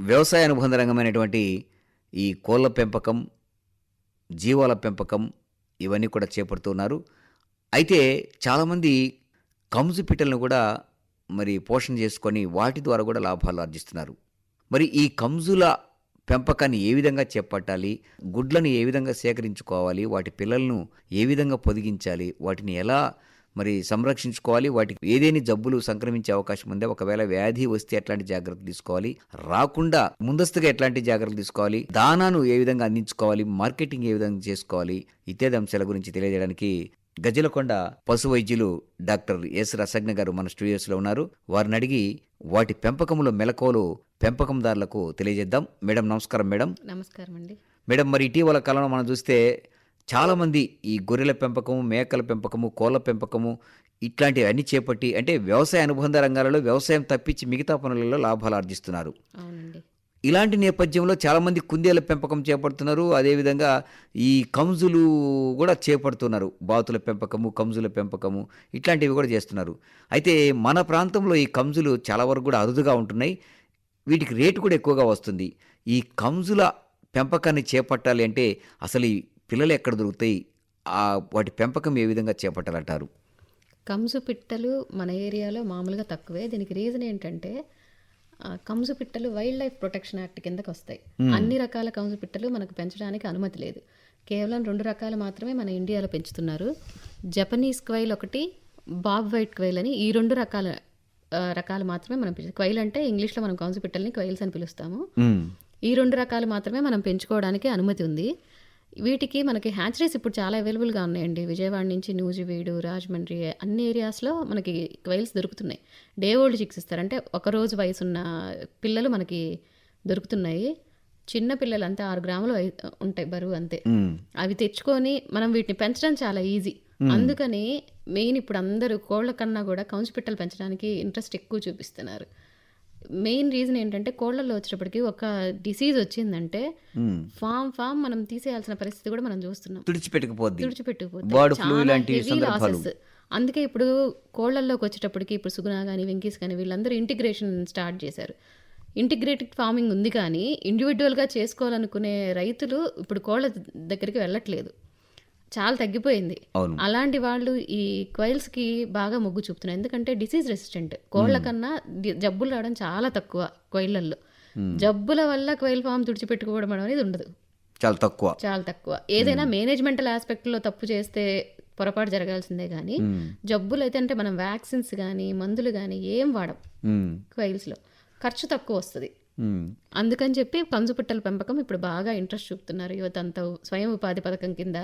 వ్యవసాయ అనుబంధ రంగమైనటువంటి ఈ కోళ్ళ పెంపకం జీవాల పెంపకం ఇవన్నీ కూడా చేపడుతున్నారు అయితే చాలామంది కంజు పిట్టలను కూడా మరి పోషణ చేసుకొని వాటి ద్వారా కూడా లాభాలు ఆర్జిస్తున్నారు. మరి ఈ కంజుల పెంపకాన్ని ఏ విధంగా చేపట్టాలి? గుడ్లను ఏ విధంగా సేకరించుకోవాలి? వాటి పిల్లలను ఏ విధంగా పొదిగించాలి? వాటిని ఎలా మరి సంరక్షించుకోవాలి. వాటికి ఏదేని జబ్బులు సంక్రమించే అవకాశం ఉందే ఒకవేళ వ్యాధి వస్తే ఎట్లాంటి జాగ్రత్తలు తీసుకోవాలి. రాకుండా ముందస్తుగా ఎట్లాంటి జాగ్రత్తలు తీసుకోవాలి. దానాను ఏ విధంగా అందించుకోవాలి. మార్కెటింగ్ ఏ విధంగా చేసుకోవాలి. ఇత్యాది అంశాల గురించి తెలియజేయడానికి గజలకొండ పశు వైద్యులు డాక్టర్ ఎస్ రసజ్ఞ గారు మన స్టూడియోస్లో ఉన్నారు. వారిని అడిగి వాటి పెంపకంలో మెలకువలు పెంపకందారులకు తెలియజేద్దాం. మేడం నమస్కారం మేడం. నమస్కారం అండి మేడం మరి ఇటీవల కాలంలో మనం చూస్తే చాలామంది ఈ గొర్రెల పెంపకము మేకల పెంపకము కోళ్ళ పెంపకము ఇట్లాంటివి అన్ని చేపట్టి అంటే వ్యవసాయ అనుబంధ రంగాలలో వ్యవసాయం తప్పించి మిగతా పనులలో లాభాలు ఆర్జిస్తున్నారు. ఇలాంటి నేపథ్యంలో చాలామంది కుందేల పెంపకం చేపడుతున్నారు. అదేవిధంగా ఈ కంజులు కూడా చేపడుతున్నారు. బాతుల పెంపకము కంజుల పెంపకము ఇట్లాంటివి కూడా చేస్తున్నారు. అయితే మన ప్రాంతంలో ఈ కంజులు చాలా వరకు కూడా అరుదుగా ఉంటున్నాయి. వీటికి రేటు కూడా ఎక్కువగా వస్తుంది. ఈ కంజుల పెంపకాన్ని చేపట్టాలి అంటే అసలు ఈ పిల్లలు ఎక్కడ దొరుకుతాయి? ఆ వాటి పెంపకం ఏ విధంగా చేపట్టాలంటారు? కంసు పిట్టలు మన ఏరియాలో మామూలుగా తక్కువే. దీనికి రీజన్ ఏంటంటే కంసు పిట్టలు వైల్డ్ లైఫ్ ప్రొటెక్షన్ యాక్ట్ కిందకి వస్తాయి. అన్ని రకాల కంసు పిట్టలు మనకు పెంచడానికి అనుమతి లేదు. కేవలం రెండు రకాలు మాత్రమే మన ఇండియాలో పెంచుతున్నారు. జపనీస్ క్వైల్ ఒకటి బాబ్ వైట్ క్వైల్ అని ఈ రెండు రకాల రకాలు మాత్రమే మనం పెంచు క్వైల్ అంటే ఇంగ్లీష్లో మనం కంసు పిట్టల్ని క్వైల్స్ అని పిలుస్తాము. ఈ రెండు రకాలు మాత్రమే మనం పెంచుకోవడానికి అనుమతి ఉంది. వీటికి మనకి హ్యాచరీస్ ఇప్పుడు చాలా అవైలబుల్గా ఉన్నాయండి. విజయవాడ నుంచి నూజివీడు రాజమండ్రి అన్ని ఏరియాస్లో మనకి క్వైల్స్ దొరుకుతున్నాయి. డే ఓల్డ్ చిక్స్ ఇస్తారు. అంటే ఒక రోజు వయసున్న పిల్లలు మనకి దొరుకుతున్నాయి. చిన్న పిల్లలు అంతే ఆరు గ్రాములు ఉంటాయి బరువు అంతే. అవి తెచ్చుకొని మనం వీటిని పెంచడం చాలా ఈజీ అందుకని మెయిన్ ఇప్పుడు అందరూ కోళ్ళ కన్నా కూడా కౌన్స్ పిట్టలు పెంచడానికి ఇంట్రెస్ట్ ఎక్కువ చూపిస్తున్నారు. మెయిన్ రీజన్ ఏంటంటే కోళ్ళల్లో వచ్చేటప్పటికి ఒక డిసీజ్ వచ్చిందంటే. ఫామ్ ఫామ్ మనం తీసేయాల్సిన పరిస్థితి కూడా మనం చూస్తున్నాం. తుడిచిపెట్టుకుపోద్ది. తుడిచిపెట్టుకుపోతే. అందుకే ఇప్పుడు కోళ్ళల్లోకి వచ్చేటప్పటికి ఇప్పుడు సుగుణ కానీ వెంకీస్ కానీ వీళ్ళందరూ ఇంటిగ్రేషన్ స్టార్ట్ చేశారు. ఇంటిగ్రేటెడ్ ఫార్మింగ్ ఉంది కానీ ఇండివిజువల్గా చేసుకోవాలనుకునే రైతులు ఇప్పుడు కోళ్ళ దగ్గరికి వెళ్ళట్లేదు. చాలా తగ్గిపోయింది. అలాంటి వాళ్ళు ఈ క్వైల్స్కి బాగా మొగ్గు చూపుతున్నారు. ఎందుకంటే డిసీజ్ రెసిస్టెంట్. కోళ్ళ కన్నా జబ్బులు రావడం చాలా తక్కువ క్వైళ్ళల్లో. జబ్బుల వల్ల క్వైల్ ఫామ్ తుడిచిపెట్టుకోవడం అనేది ఉండదు. చాలా తక్కువ. చాలా తక్కువ. ఏదైనా మేనేజ్మెంటల్ ఆస్పెక్ట్లో తప్పు చేస్తే పొరపాటు జరగాల్సిందే కానీ. జబ్బులు అయితే అంటే మనం వ్యాక్సిన్స్ కానీ మందులు కానీ ఏం వాడం. క్వైల్స్లో ఖర్చు తక్కువ వస్తుంది. అందుకని చెప్పి కంచుపిట్టల పెంపకం ఇప్పుడు బాగా ఇంట్రెస్ట్ చూపుతున్నారు. యువత అంతా స్వయం ఉపాధి పథకం కింద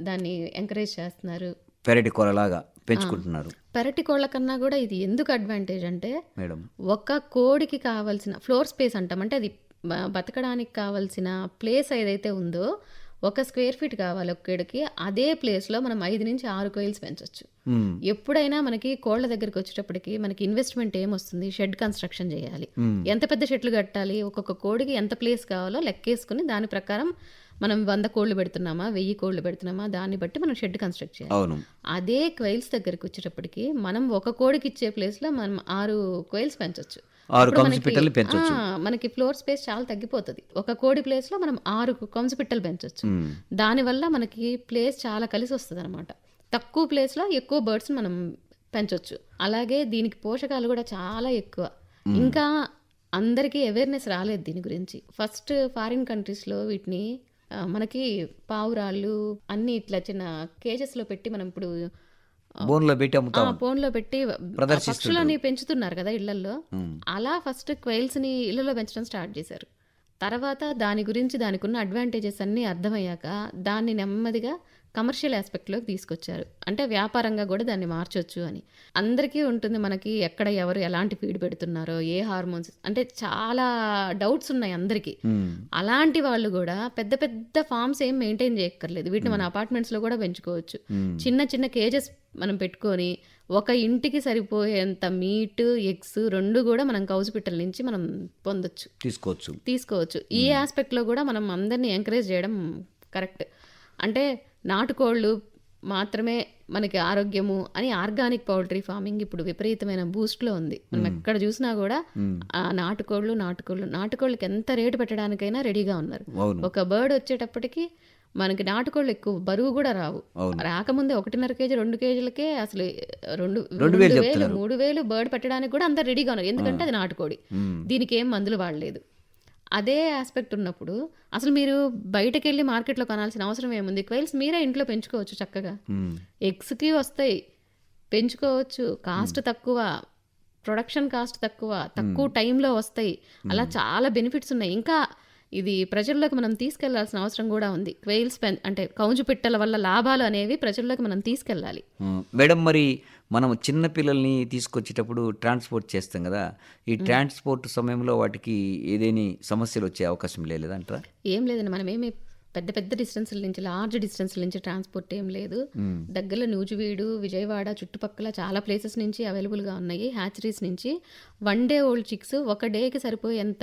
దాన్ని ఎంకరేజ్ చేస్తున్నారు. పెరటి కొలలాగా పెంచుకుంటున్నారు. పెరటి కోళ్ళ కన్నా కూడా ఇది ఎందుకు అడ్వాంటేజ్ అంటే మేడం. ఒక కోడికి కావాల్సిన ఫ్లోర్ స్పేస్ అంటాం. అంటే అది బతకడానికి కావాల్సిన ప్లేస్ ఏదైతే ఉందో ఒక స్క్వేర్ ఫీట్ కావాలి ఒక్కడికి అదే ప్లేస్లో మనం ఐదు నుంచి ఆరు కోయిల్స్ పెంచవచ్చు. ఎప్పుడైనా మనకి కోళ్ళ దగ్గరికి వచ్చేటప్పటికి మనకి ఇన్వెస్ట్మెంట్ ఏమొస్తుంది? షెడ్ కన్స్ట్రక్షన్ చేయాలి. ఎంత పెద్ద షెడ్లు కట్టాలి? ఒక్కొక్క కోడికి ఎంత ప్లేస్ కావాలో లెక్కేసుకుని దాని ప్రకారం మనం వంద కోళ్ళు పెడుతున్నామా వెయ్యి కోళ్ళు పెడుతున్నామా దాన్ని బట్టి మనం షెడ్ కన్స్ట్రక్ట్ చేయాలి. అవును. అదే క్వైల్స్ దగ్గరికి వచ్చేటప్పటికి మనం ఒక కోడికి ఇచ్చే ప్లేస్లో మనం ఆరు క్వైల్స్ పెంచవచ్చు ఆరు మనకి- ఫ్లోర్ స్పేస్ చాలా తగ్గిపోతుంది. ఒక కోడి ప్లేస్లో మనం ఆరు కంసు పిట్టలు పెంచవచ్చు. దానివల్ల మనకి ప్లేస్ చాలా కలిసి వస్తుంది అనమాట తక్కువ ప్లేస్లో ఎక్కువ బర్డ్స్ మనం పెంచవచ్చు అలాగే దీనికి పోషకాలు కూడా చాలా ఎక్కువ. ఇంకా అందరికీ అవేర్నెస్ రాలేదు దీని గురించి. ఫస్ట్ ఫారిన్ కంట్రీస్లో వీటిని మనకి పావురాళ్ళు అన్ని ఇట్లా చిన్న కేజెస్లో పెట్టి మనం ఇప్పుడు బోన్లో పెట్టి అమ్ముతాం. ఫోన్లో పెట్టి పక్షులని పెంచుతున్నారు కదా ఇళ్ళల్లో. మ్మ్. అలా ఫస్ట్ క్వైల్స్ని ఇళ్ళలో పెంచడం స్టార్ట్ చేశారు. తర్వాత దాని గురించి దానికి ఉన్న అడ్వాంటేజెస్ అన్నీ అర్థమయ్యాక దాన్ని నెమ్మదిగా కమర్షియల్ ఆస్పెక్ట్లోకి తీసుకొచ్చారు. అంటే వ్యాపారంగా కూడా దాన్ని మార్చొచ్చు అని. అందరికీ ఉంటుంది మనకి ఎక్కడ ఎవరు ఎలాంటి ఫీడ్ పెడుతున్నారో ఏ హార్మోన్స్ అంటే చాలా డౌట్స్ ఉన్నాయి అందరికీ. అలాంటి వాళ్ళు కూడా పెద్ద పెద్ద ఫార్మ్స్ ఏం మెయింటైన్ చేయక్కర్లేదు. వీటిని మన అపార్ట్మెంట్స్లో కూడా పెంచుకోవచ్చు. చిన్న చిన్న కేజెస్ మనం పెట్టుకొని ఒక ఇంటికి సరిపోయేంత మీట్ ఎగ్స్ రెండు కూడా మనం కౌజుపిట్టల నుంచి మనం పొందొచ్చు. తీసుకోవచ్చు. తీసుకోవచ్చు. ఈ ఆస్పెక్ట్లో కూడా మనం అందరినీ ఎంకరేజ్ చేయడం కరెక్ట్. అంటే నాటుకోళ్ళు మాత్రమే మనకి ఆరోగ్యము అని ఆర్గానిక్ పౌల్ట్రీ ఫార్మింగ్ ఇప్పుడు విపరీతమైన బూస్ట్లో ఉంది. మనం ఎక్కడ చూసినా కూడా ఆ నాటుకోళ్ళు నాటుకోళ్ళు నాటుకోళ్ళకి ఎంత రేటు పెట్టడానికైనా రెడీగా ఉన్నారు. ఒక బర్డ్ వచ్చేటప్పటికి మనకి నాటుకోళ్ళు ఎక్కువ బరువు కూడా రావు. రాకముందే ఒకటిన్నర కేజీ రెండు కేజీలకే అసలు రెండు రెండు వేలు. మూడు వేలు బర్డ్ పెట్టడానికి కూడా అంత రెడీగా ఉన్నారు. ఎందుకంటే అది నాటుకోడి. దీనికి ఏం మందులు వాడలేదు. అదే ఆస్పెక్ట్ ఉన్నప్పుడు అసలు మీరు బయటకు వెళ్ళి మార్కెట్లో కొనాల్సిన అవసరం ఏముంది? క్వైల్స్ మీరే ఇంట్లో పెంచుకోవచ్చు చక్కగా. ఎగ్స్కి వస్తాయి. పెంచుకోవచ్చు. కాస్ట్ తక్కువ. ప్రొడక్షన్ కాస్ట్ తక్కువ. తక్కువ టైంలో వస్తాయి. అలా చాలా బెనిఫిట్స్ ఉన్నాయి. ఇంకా ఇది ప్రజల్లోకి మనం తీసుకెళ్ళాల్సిన అవసరం కూడా ఉంది. క్వెయిల్స్ పెన్ అంటే కౌజు పిట్టల వల్ల లాభాలు అనేవి ప్రజల్లోకి మనం తీసుకెళ్ళాలి. మేడం మరి మనం చిన్న పిల్లల్ని తీసుకొచ్చేటప్పుడు ట్రాన్స్పోర్ట్ చేస్తాం కదా. ఈ ట్రాన్స్పోర్ట్ సమయంలో వాటికి ఏదేని సమస్యలు వచ్చే అవకాశం లేదంటారా ఏం లేదండి. మనం ఏమి పెద్ద పెద్ద డిస్టెన్స్ల నుంచి లార్జ్ డిస్టెన్స్ల నుంచి ట్రాన్స్పోర్ట్ ఏం లేదు. దగ్గరలో నూజివీడు విజయవాడ చుట్టుపక్కల చాలా ప్లేసెస్ నుంచి అవైలబుల్గా ఉన్నాయి హ్యాచరీస్ నుంచి. వన్ డే ఓల్డ్ చిక్స్ ఒక డేకి సరిపోయేంత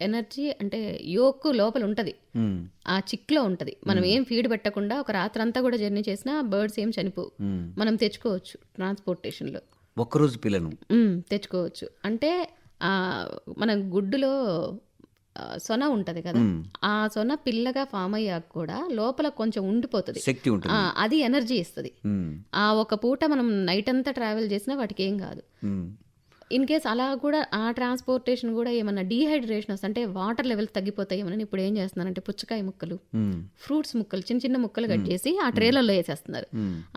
ఎనర్జీ అంటే యోక్ లోపల ఉంటుంది. ఆ చిక్లో ఉంటుంది. మనం ఏం ఫీడ్ పెట్టకుండా ఒక రాత్రంతా కూడా జర్నీ చేసినా బర్డ్స్ ఏం చనిపోవు. మనం తెచ్చుకోవచ్చు ట్రాన్స్పోర్టేషన్లో ఒక్కరోజు పిల్లను. మ్మ్, తెచ్చుకోవచ్చు. అంటే ఆ, మన గుడ్డులో సొన ఉంటుంది కదా. ఆ సొన పిల్లగా ఫామ్ అయ్యాక కూడా లోపల కొంచెం ఉండిపోతుంది. శక్తి ఉంటుంది. అది ఎనర్జీ ఇస్తుంది. ఆ ఒక పూట మనం నైట్ అంతా ట్రావెల్ చేసినా వాటికి ఏం కాదు. ఇన్ కేస్ అలా కూడా ఆ ట్రాన్స్పోర్టేషన్ కూడా ఏమన్నా డీహైడ్రేషన్ వస్తే అంటే వాటర్ లెవెల్స్ తగ్గిపోతాయి ఏమని ఇప్పుడు ఏం చేస్తున్నారంటే పుచ్చకాయ ముక్కలు. ఫ్రూట్స్ ముక్కలు చిన్న చిన్న ముక్కలు కట్ చేసి ఆ ట్రేలలో వేసేస్తున్నారు.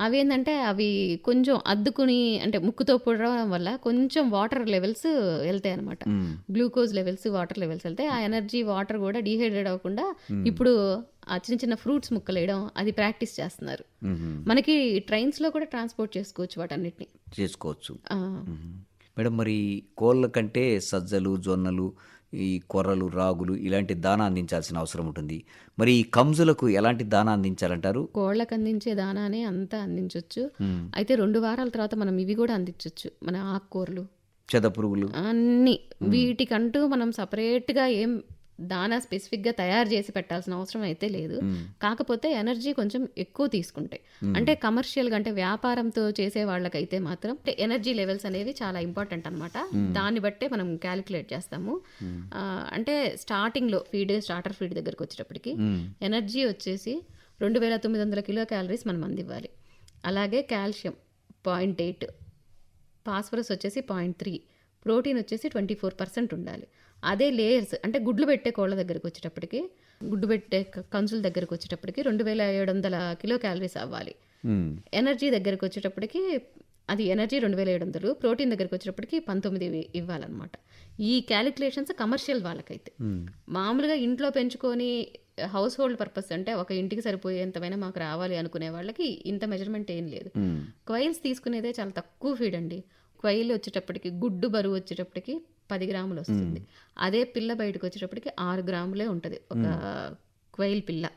అవి ఏంటంటే అవి కొంచెం అద్దుకుని అంటే ముక్కుతో పుడడం వల్ల కొంచెం వాటర్ లెవెల్స్ వెళ్తాయి అనమాట. గ్లూకోజ్ లెవెల్స్ వాటర్ లెవెల్స్ వెళ్తాయి ఆ ఎనర్జీ వాటర్ కూడా డీహైడ్రేట్ అవ్వకుండా ఇప్పుడు ఆ చిన్న చిన్న ఫ్రూట్స్ ముక్కలు వేయడం అది ప్రాక్టీస్ చేస్తున్నారు. మనకి ట్రైన్స్లో కూడా ట్రాన్స్పోర్ట్ చేసుకోవచ్చు వాటన్నిటిని చేసుకోవచ్చు. మేడం మరి కోళ్ళ కంటే సజ్జలు జొన్నలు ఈ కొర్రలు రాగులు ఇలాంటి దానా అందించాల్సిన అవసరం ఉంటుంది. మరి ఈ కంజులకు ఎలాంటి దానా అందించాలంటారు? కోళ్ళకు అందించే దానానే అంతా అందించవచ్చు. అయితే రెండు వారాల తర్వాత మనం ఇవి కూడా అందించవచ్చు మన ఆకుకూరలు. చెద పురుగులు అన్నీ. వీటికంటూ మనం సపరేట్గా ఏం దానా స్పెసిఫిక్గా తయారు చేసి పెట్టాల్సిన అవసరం అయితే లేదు. కాకపోతే ఎనర్జీ కొంచెం ఎక్కువ తీసుకుంటాయి. అంటే కమర్షియల్గా అంటే వ్యాపారంతో చేసే వాళ్ళకైతే మాత్రం ఎనర్జీ లెవెల్స్ అనేవి చాలా ఇంపార్టెంట్ అనమాట దాన్ని బట్టే మనం క్యాలిక్యులేట్ చేస్తాము. అంటే స్టార్టింగ్లో ఫీడ్ స్టార్టర్ ఫీడ్ దగ్గరికి వచ్చేటప్పటికి. ఎనర్జీ వచ్చేసి రెండు వేల తొమ్మిది వందల కిలో క్యాలరీస్ మనం అందివ్వాలి. అలాగే కాల్షియం పాయింట్ ఎయిట్ ఫాస్ఫరస్ వచ్చేసి పాయింట్ త్రీ ప్రోటీన్ వచ్చేసి ట్వంటీ ఫోర్ పర్సెంట్ ఉండాలి. అదే లేయర్స్ అంటే గుడ్లు పెట్టే కోళ్ళ దగ్గరికి వచ్చేటప్పటికి గుడ్డు పెట్టే కంచుల దగ్గరికి వచ్చేటప్పటికి రెండు వేల ఏడు వందల కిలో క్యాలరీస్ అవ్వాలి. ఎనర్జీ దగ్గరికి వచ్చేటప్పటికి అది ఎనర్జీ రెండు వేల ఏడు వందలు ప్రోటీన్ దగ్గరికి వచ్చేటప్పటికి పంతొమ్మిది ఇవి- ఇవ్వాలన్నమాట ఈ క్యాలిక్యులేషన్స్ కమర్షియల్ వాళ్ళకైతే మ్మ్. మామూలుగా ఇంట్లో పెంచుకొని హౌస్ హోల్డ్ పర్పస్ అంటే ఒక ఇంటికి సరిపోయేంతమైనా మాకు రావాలి అనుకునే వాళ్ళకి ఇంత మెజర్మెంట్ ఏం లేదు. క్వైల్స్ తీసుకునేదే చాలా తక్కువ ఫీడ్ అండి క్వైల్ వచ్చేటప్పటికి గుడ్డు బరువు వచ్చేటప్పటికి పది గ్రాములు వస్తుంది అదే పిల్ల బయటకు వచ్చేటప్పటికి ఆరు గ్రాములే ఉంటుంది. ఒక క్వైల్ పిల్ల.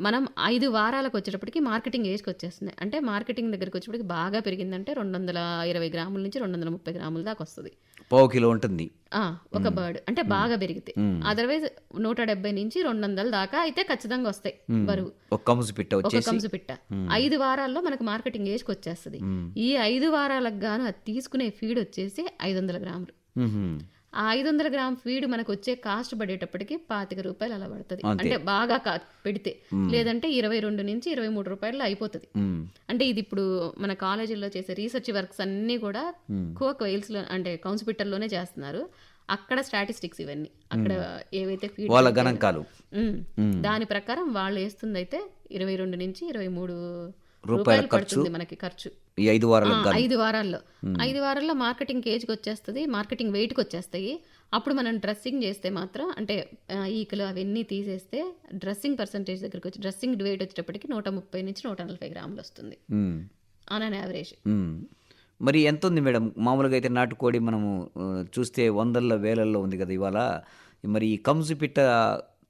మనం ఐదు వారాలకు వచ్చేటప్పటికి మార్కెటింగ్ ఏజ్కి వచ్చేస్తుంది అంటే మార్కెటింగ్ దగ్గరికి వచ్చేటప్పటికి బాగా పెరిగిందంటే రెండు వందల ఇరవై గ్రాముల నుంచి రెండు వందల ముప్పై గ్రాముల దాకా వస్తుంది. పావు కిలో ఉంటుంది. ఆ, ఒక బర్డ్. అంటే బాగా పెరిగితే. అదర్వైజ్ నూట డెబ్బై నుంచి రెండు వందల దాకా అయితే ఖచ్చితంగా వస్తాయి బరువు. ఒక కంసు పిట్ట ఒక కంసు పిట్ట. ఐదు వారాల్లో మనకు మార్కెటింగ్ ఏజ్కి వచ్చేస్తుంది ఈ ఐదు వారాలకు గాను అది తీసుకునే ఫీడ్ వచ్చేసి ఐదు వందల గ్రాములు. ఆ ఐదు వందల గ్రామ్ ఫీడ్ మనకు వచ్చే కాస్ట్ పడేటప్పటికి పాతిక రూపాయలు అలా పడుతుంది. అంటే బాగా పెడితే. లేదంటే ఇరవై రెండు నుంచి ఇరవై మూడు రూపాయలు అయిపోతుంది. అంటే ఇది ఇప్పుడు మన కాలేజీల్లో చేసే రీసెర్చ్ వర్క్స్ అన్నీ కూడా ఎక్కువ కోయిల్స్లో అంటే కౌన్సిపిట్టల్లోనే చేస్తున్నారు. అక్కడ స్టాటిస్టిక్స్ ఇవన్నీ. అక్కడ ఏవైతే ఫీడ్ వాళ్ళ గణాంకాలు. దాని ప్రకారం వాళ్ళు వేస్తుంది అయితే ఇరవై రెండు నుంచి ఇరవై మూడు రూపాయల పడుతుంది మనకి ఖర్చు. ఐదు వారాలకు ఆ, ఐదు వారాల్లో. ఐదు వారాల్లో మార్కెటింగ్ కేజ్కి వచ్చేస్తుంది మార్కెటింగ్ వెయిట్కి వచ్చేస్తాయి. అప్పుడు మనం డ్రెస్సింగ్ చేస్తే మాత్రం అంటే ఈకలు అవన్నీ తీసేస్తే డ్రెస్సింగ్ పర్సంటేజ్ దగ్గరికి వచ్చి డ్రెస్సింగ్ వెయిట్ వచ్చేటప్పటికి నూట ముప్పై నుంచి నూట నలభై గ్రాములు వస్తుంది. On an average. మరి ఎంత ఉంది మేడం? మామూలుగా అయితే నాటుకోడి మనము చూస్తే వందల్లో వేలల్లో ఉంది కదా ఇవాళ. మరి ఈ కంసు పిట్ట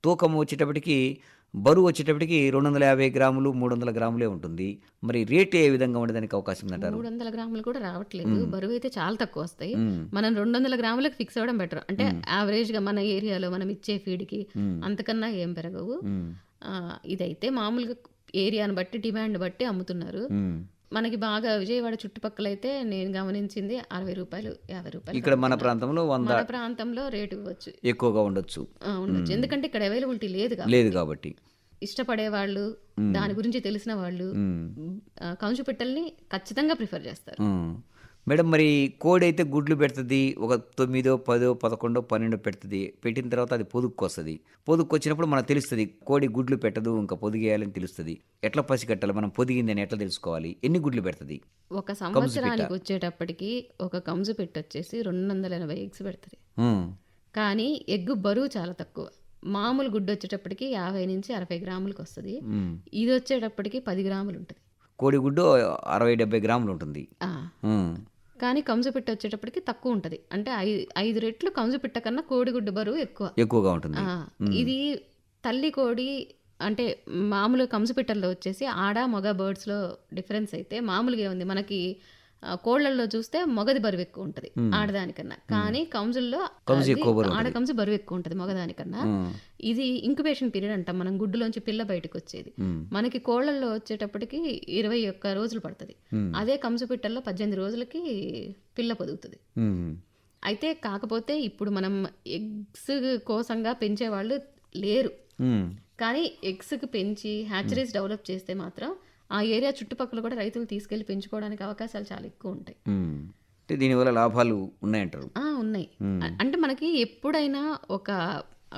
తూకం వచ్చేటప్పటికి బరువు వచ్చేటప్పటికి రెండు వందల యాభై గ్రాములు మూడు వందల గ్రాములే ఉంటుంది. మరి రేట్ ఏ విధంగా ఉండడానికి అవకాశం ఉందంటారు? మూడు వందల గ్రాములు కూడా రావట్లేదు. బరువు అయితే చాలా తక్కువ వస్తాయి. మనం రెండు వందల గ్రాములకు ఫిక్స్ అవ్వడం బెటర్. అంటే యావరేజ్గా మన ఏరియాలో మనం ఇచ్చే ఫీడ్కి అంతకన్నా ఏం పెరగవు. ఇదైతే మామూలుగా ఏరియాని బట్టి డిమాండ్ బట్టి అమ్ముతున్నారు. మనకి బాగా విజయవాడ చుట్టుపక్కల అయితే నేను గమనించింది అరవై రూపాయలు యాభై రూపాయలు ఇక్కడ మన ప్రాంతంలో వంద మన ప్రాంతంలో రేటు ఇవ్వచ్చు. ఎక్కువగా ఉండొచ్చు. ఉండొచ్చు. ఎందుకంటే ఇక్కడ అవైలబిలిటీ లేదు లేదు కాబట్టి. ఇష్టపడే వాళ్ళు దాని గురించి తెలిసిన వాళ్ళు ఉమ్. ఆ, కంచు పిట్టల్ని ఖచ్చితంగా ప్రిఫర్ చేస్తారు. మేడం మరి కోడి అయితే గుడ్లు పెడుతుంది ఒక తొమ్మిదో పదో పదకొండో పన్నెండో పెడుతుంది. పెట్టిన తర్వాత అది పొదుగుకు వస్తుంది పొదుగుకు వచ్చినప్పుడు మనకు తెలుస్తుంది కోడి గుడ్లు పెట్టదు ఇంకా పొదిగేయాలని తెలుస్తుంది. ఎట్లా పసిగట్టాలి మనం పొదిగిందని ఎట్లా తెలుసుకోవాలి ఎన్ని గుడ్లు పెడుతుంది? ఒక సంవత్సరానికి వచ్చేటప్పటికి ఒక కంచు పిట్ట వచ్చేసి రెండు వందల ఎనభై ఎగ్స్ పెడుతుంది. కానీ ఎగ్గు బరువు చాలా తక్కువ. మామూలు గుడ్డు వచ్చేటప్పటికి యాభై నుంచి అరవై గ్రాములకు వస్తుంది. ఇది వచ్చేటప్పటికి పది గ్రాములు ఉంటుంది కోడి గుడ్డు అరవై డెబ్బై గ్రాములు ఉంటుంది. కానీ కంచు పిట్ట వచ్చేటప్పటికి తక్కువ ఉంటుంది. అంటే ఐదు ఐదు రెట్లు కంచు పిట్ట కన్నా కోడిగుడ్డు బరువు ఎక్కువ. ఎక్కువగా ఉంటుంది. ఇది తల్లి కోడి అంటే మామూలు కంచు పిట్టల్లో వచ్చేసి ఆడ మగ బర్డ్స్లో డిఫరెన్స్ అయితే మామూలుగా ఉంది మనకి ఆ, కోళ్ళల్లో చూస్తే మగది బరువు ఎక్కువ ఉంటుంది ఆడదానికన్నా కానీ కంజుల్లో కంజు ఆడ కంజు బరువు ఎక్కువ ఉంటుంది మగదానికన్నా. ఇది ఇంక్యుబేషన్ పీరియడ్ అంటాం మనం గుడ్డులోంచి పిల్ల బయటకు వచ్చేది. మనకి కోళ్ళల్లో వచ్చేటప్పటికి ఇరవై ఒక్క రోజులు పడుతుంది. అదే కంచు పిట్టల్లో పద్దెనిమిది రోజులకి పిల్ల పొదుగుతుంది. అయితే కాకపోతే ఇప్పుడు మనం ఎగ్స్ కోసంగా పెంచే వాళ్ళు లేరు. కానీ ఎగ్స్కి పెంచి హ్యాచరీస్ డెవలప్ చేస్తే మాత్రం ఆ ఏరియా చుట్టుపక్కల కూడా రైతులు తీసుకెళ్ళి పెంచుకోవడానికి అవకాశాలు చాలా ఎక్కువ ఉంటాయి. దీనివల్ల లాభాలు ఉన్నాయంటారు? ఉన్నాయి. అంటే మనకి ఎప్పుడైనా ఒక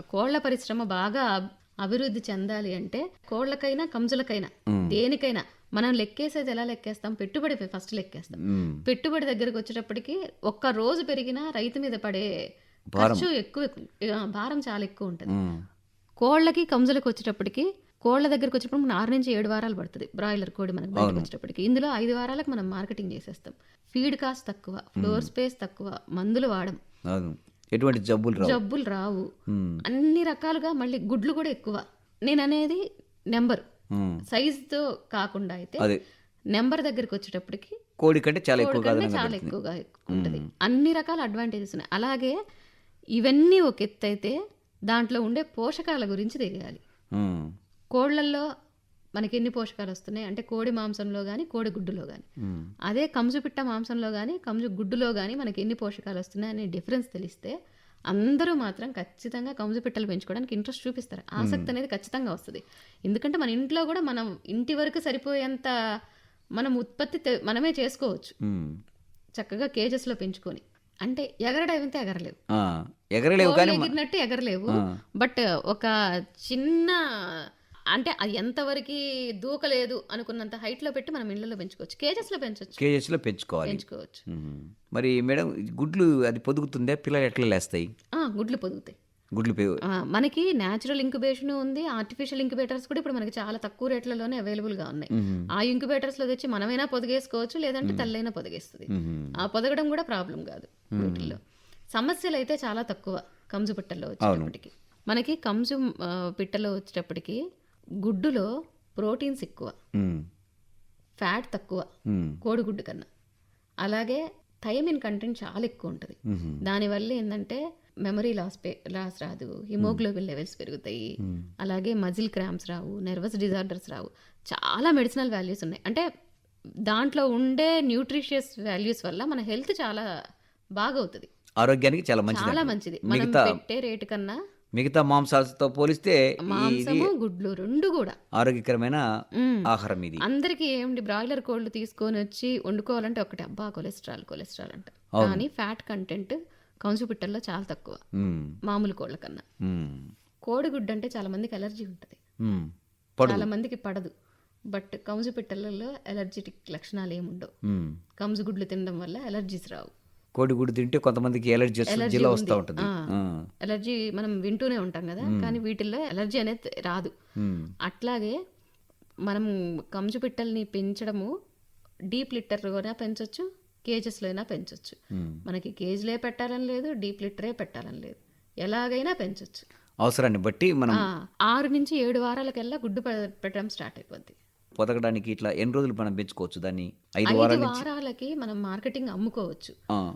కోళ్ళ పరిశ్రమ బాగా అభివృద్ధి చెందాలి అంటే కోళ్ళకైనా కంజులకైనా దేనికైనా మనం లెక్కేసేది ఎలా లెక్కేస్తాం? పెట్టుబడి ఫస్ట్ లెక్కేస్తాం. పెట్టుబడి దగ్గరకు వచ్చేటప్పటికి ఒక్క రోజు పెరిగినా రైతు మీద పడే ఖర్చు ఎక్కువ భారం చాలా ఎక్కువ ఉంటుంది. కోళ్ళకి కంజులకు వచ్చేటప్పటికి కోళ్ళ దగ్గరకు వచ్చేటప్పుడు మనం ఆరు నుంచి ఏడు వారాలు పడుతుంది. బ్రాయిలర్ కోడి మనకు బయటకు వచ్చేటప్పటికి. ఇందులో ఐదు వారాలకు మనం మార్కెటింగ్ చేసేస్తాం. ఫీడ్ కాస్ట్ తక్కువ ఫ్లోర్ స్పేస్ తక్కువ మందులు వాడం. ఎటువంటి జబ్బులు రావు. జబ్బులు రావు. అన్ని రకాలుగా మళ్ళీ గుడ్లు కూడా ఎక్కువ. నేను అనేది నెంబర్. ఉమ్. సైజుతో కాకుండా అయితే నెంబర్ దగ్గరికి వచ్చేటప్పటికి కోడి కంటే చాలా ఎక్కువ కోడి కంటే కాదని చాలా ఎక్కువగా ఉంటుంది. అన్ని రకాల అడ్వాంటేజెస్ ఉన్నాయి. అలాగే ఇవన్నీ ఒక ఎత్తు అయితే దాంట్లో ఉండే పోషకాల గురించి తెలియాలి. కోళ్ళల్లో మనకి ఎన్ని పోషకాలు వస్తున్నాయి అంటే కోడి మాంసంలో కానీ కోడి గుడ్డులో కానీ. అదే కంజు పిట్ట మాంసంలో కానీ కంజు గుడ్డులో కానీ మనకి ఎన్ని పోషకాలు వస్తున్నాయి అనే డిఫరెన్స్ తెలిస్తే అందరూ మాత్రం ఖచ్చితంగా కంజు పిట్టలు పెంచుకోవడానికి ఇంట్రెస్ట్ చూపిస్తారు. ఆసక్తి అనేది ఖచ్చితంగా వస్తుంది. ఎందుకంటే మన ఇంట్లో కూడా మనం ఇంటి వరకు సరిపోయేంత మనం ఉత్పత్తి మనమే చేసుకోవచ్చు. చక్కగా కేజెస్లో పెంచుకొని. అంటే ఎగరడైతే ఎగరలేవు. ఎగరలేవు ఎగిరినట్టు ఎగరలేవు. బట్ ఒక చిన్న అంటే అది ఎంతవరకు దూకలేదు అనుకున్నంత హైట్లో పెట్టి మనం ఇళ్ళలో పెంచుకోవచ్చు. కేజెస్లో పెంచవచ్చు కేజెస్లో పెంచుకోవాలి. పెంచుకోవచ్చు. మరి మేడం గుడ్లు అది పొదుగుతుందే? పిల్లలు ఎట్లా లేస్తాయి? ఆ, గుడ్లు పొదుగుతాయి. గుడ్లు మనకి న్యాచురల్ ఇంక్యుబేషన్ ఉంది. ఆర్టిఫిషియల్ ఇంక్యుబేటర్స్ కూడా ఇప్పుడు మనకి చాలా తక్కువ రేట్లలోనే అవైలబుల్గా ఉన్నాయి. ఆ ఇంక్యుబేటర్స్లో తెచ్చి మనమైనా పొదిగేసుకోవచ్చు లేదంటే తల్లైనా పొదిగేస్తుంది. ఆ పొదగడం కూడా ప్రాబ్లం కాదు వీటిల్లో. సమస్యలు అయితే చాలా తక్కువ. కంజు పిట్టల్లో వచ్చేటప్పటికి. మనకి కంజు పిట్టలో వచ్చేటప్పటికి గుడ్డులో ప్రోటీన్స్ ఎక్కువ. ఫ్యాట్ తక్కువ. కోడిగుడ్డు కన్నా. అలాగే థైమిన్ కంటెంట్ చాలా ఎక్కువ ఉంటుంది. దానివల్ల ఏంటంటే మెమరీ లాస్ లాస్ రాదు. హిమోగ్లోబిన్ లెవెల్స్ పెరుగుతాయి. అలాగే మజిల్ క్రాంప్స్ రావు నర్వస్ డిజార్డర్స్ రావు. చాలా మెడిసినల్ వాల్యూస్ ఉన్నాయి. అంటే దాంట్లో ఉండే న్యూట్రిషియస్ వాల్యూస్ వల్ల మన హెల్త్ చాలా బాగా అవుతుంది ఆరోగ్యానికి చాలా మంచిది చాలా. మంచిది. మనం పెట్టే రేటు కన్నా మిగతా మాంసాలతో పోలిస్తే మాంసము గుడ్లు రెండు కూడా. ఆరోగ్యకరమైన. ఆహారం ఇది. అందరికీ ఏమిటి బ్రాయిలర్ కోళ్ళు తీసుకొని వచ్చి వండుకోవాలంటే ఒకటి అబ్బా కొలెస్ట్రాల్ కొలెస్ట్రాల్ అంట. కానీ ఫ్యాట్ కంటెంట్ కంచు పిట్టల్లో చాలా తక్కువ. మామూలు కోళ్ళ కన్నా. కోడిగుడ్డు అంటే చాలా మందికి ఎలర్జీ ఉంటుంది. చాలా మందికి పడదు. బట్ కంజు పిట్టలలో ఎలర్జెటిక్ లక్షణాలు ఏముండవు. కంజు గుడ్లు తినడం వల్ల ఎలర్జీస్ రావు. కోడి గుడ్డు తింటే కొంతమందికి ఎలర్జీ వస్తుంది జిల్లా. వస్తూ ఉంటుంది. ఎలర్జీ మనం వింటూనే ఉంటాం కదా కానీ వీటిల్లో ఎలర్జీ అనేది రాదు. అట్లాగే మనం కంజు పిట్టల్ని పెంచడము డీప్ లిట్టర్లోనే పెంచవచ్చు కేజెస్లో అయినా పెంచవచ్చు. మనకి కేజీలే పెట్టాలని లేదు డీప్ లిటరే పెట్టాలని లేదు ఎలాగైనా పెంచవచ్చు అవసరాన్ని బట్టి మనం ఆరు నుంచి ఏడు వారాలకల్లా గుడ్డు పెట్టడం స్టార్ట్ అయిపోద్ది పొదగడానికి ఇట్లా ఎన్ని రోజులు మనం పెంచుకోవచ్చు దాన్ని? ఐదు ఐదు నుంచి? వారాలకి మనం మార్కెటింగ్ అమ్ముకోవచ్చు. ఆ.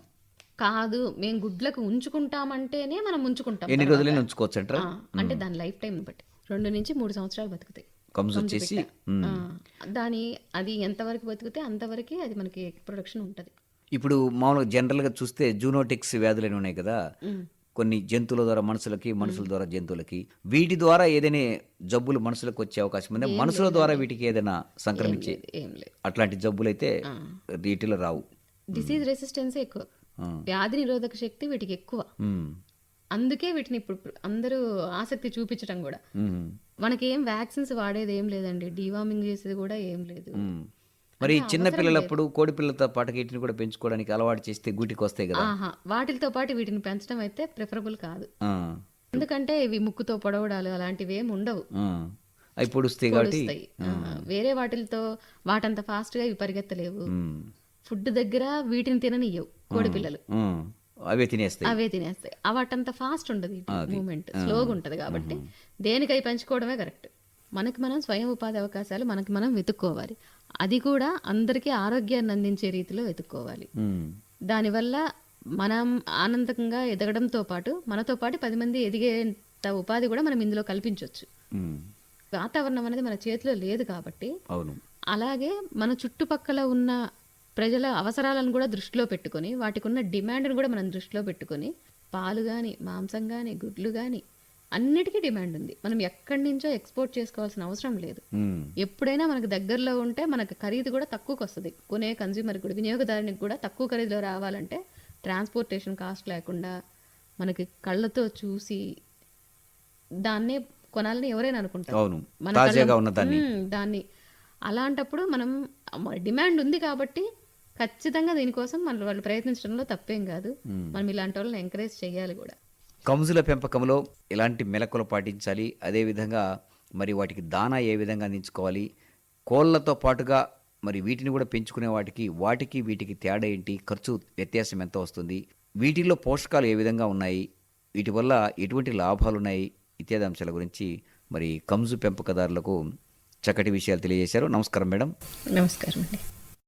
కాదు మేము గుడ్లకు ఉంచుకుంటామంటేనే మనం ఉంచుకుంటాం. ఎన్ని తర్వాత. రోజులైనా ఉంచుకోవచ్చు అంటారా? ఆ, అంటే దాని లైఫ్ టైం బట్టి. రెండు నుంచి మూడు సంవత్సరాలు బతుకుతాయి. కమ్స్ వచ్చేసి. ఆ, దాని అది ఎంతవరకు బతికితే అంతవరకే అది మనకి ప్రొడక్షన్ ఉంటుంది. ఇప్పుడు మామూలుగా జనరల్గా చూస్తే జూనోటిక్స్ వ్యాధులు ఉన్నాయి కదా? కొన్ని జంతువుల ద్వారా మనుషులకి మనుషుల ద్వారా జంతువులకి వీటి ద్వారా ఏదైనా జబ్బులు మనుషులకు వచ్చే అవకాశం ఉంది? మనుషుల ద్వారా వీటికి ఏదైనా సంక్రమించే అట్లాంటి జబ్బులు అయితే వీటిలో రావు. డిసీజ్ రెసిస్టెన్స్ ఎక్కువ. వ్యాధి నిరోధక శక్తి వీటికి ఎక్కువ. అందుకే వీటిని ఇప్పుడు అందరూ ఆసక్తి చూపించడం కూడా. మనకి ఏం వ్యాక్సిన్స్ వాడేది ఏం లేదండి. డీవార్మింగ్ చేసేది కూడా ఏం లేదు. మరి చిన్న పిల్లలప్పుడు కోడి పిల్లలతో పాటు వీటిని కూడా పెంచుకోవడానికి అలవాటు చేస్తే గూటికి వస్తాయి కదా వాటితో పాటు వీటిని పెంచడం అయితే ప్రిఫరబుల్ కాదు. ఎందుకంటే ఇవి ముక్కుతో పొడవడాలు అలాంటివి ఏమి ఉండవు. అవి పొడుస్తాయి కాబట్టి. వేరే వాటిలతో వాటంత ఫాస్ట్గా ఇవి పరిగెత్తలేవు. ఫుడ్ దగ్గర వీటిని తిననియ్యవు కోడి పిల్లలు. అవే తినేస్తాయి. అవే తినేస్తాయి. వాటంత ఫాస్ట్ ఉండదు మూమెంట్. స్లోగా ఉంటది కాబట్టి దేనికై పెంచుకోవడమే కరెక్ట్. మనకి మనం స్వయం ఉపాధి అవకాశాలు మనకి మనం వెతుక్కోవాలి. అది కూడా అందరికీ ఆరోగ్యాన్ని అందించే రీతిలో వెతుక్కోవాలి. దానివల్ల మనం ఆనందంగా ఎదగడంతో పాటు మనతో పాటు పది మంది ఎదిగేంత ఉపాధి కూడా మనం ఇందులో కల్పించవచ్చు. వాతావరణం అనేది మన చేతిలో లేదు కాబట్టి అలాగే మన చుట్టుపక్కల ఉన్న ప్రజల అవసరాలను కూడా దృష్టిలో పెట్టుకొని వాటికి ఉన్న డిమాండ్ని కూడా మనం దృష్టిలో పెట్టుకొని పాలు కానీ మాంసం కానీ గుడ్లు కానీ అన్నిటికీ డిమాండ్ ఉంది. మనం ఎక్కడి నుంచో ఎక్స్పోర్ట్ చేసుకోవాల్సిన అవసరం లేదు. ఎప్పుడైనా మనకు దగ్గరలో ఉంటే మనకు ఖరీదు కూడా తక్కువకి వస్తుంది. కొనే కన్జ్యూమర్ కూడా వినియోగదారునికి కూడా తక్కువ ఖరీదులో రావాలంటే ట్రాన్స్పోర్టేషన్ కాస్ట్ లేకుండా మనకి కళ్ళతో చూసి దాన్నే కొనాలని ఎవరైనా అనుకుంటారు. మన దాన్ని. అలాంటప్పుడు మనం డిమాండ్ ఉంది కాబట్టి ఖచ్చితంగా దీనికోసం మన వాళ్ళు ప్రయత్నించడంలో తప్పేం కాదు. మనం ఇలాంటి వాళ్ళని ఎంకరేజ్ చేయాలి కూడా. కంజుల పెంపకంలో ఎలాంటి మెలకులు పాటించాలి? అదేవిధంగా మరి వాటికి దానా ఏ విధంగా అందించుకోవాలి? కోళ్ళతో పాటుగా మరి వీటిని కూడా పెంచుకునే వాటికి వాటికి వీటికి తేడా ఏంటి? ఖర్చు వ్యత్యాసం ఎంత వస్తుంది? వీటిల్లో పోషకాలు ఏ విధంగా ఉన్నాయి? వీటి వల్ల ఎటువంటి లాభాలు ఉన్నాయి? ఇత్యాది అంశాల గురించి మరి కంజు పెంపకదారులకు చక్కటి విషయాలు తెలియజేశారు. నమస్కారం మేడం. నమస్కారం అండి.